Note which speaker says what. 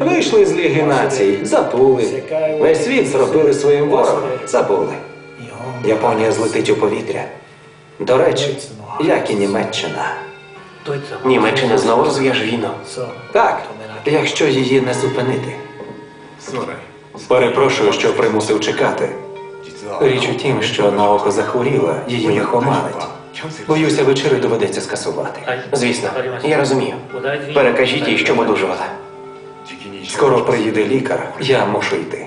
Speaker 1: Вийшли з Ліги націй, забули. Весь світ зробили своїм ворогом, забули. Японія злетить у повітря. До речі, як і Німеччина.
Speaker 2: Німеччина знову розв'яже війну.
Speaker 1: Так, якщо її не зупинити. Перепрошую, що примусив чекати. Річ у тім, що Наоко захворіла, її лихоманить. Боюся, вечери доведеться скасувати.
Speaker 2: Звісно, я розумію. Перекажіть їй, щоб одужувала.
Speaker 1: Скоро приїде лікар, я мушу йти.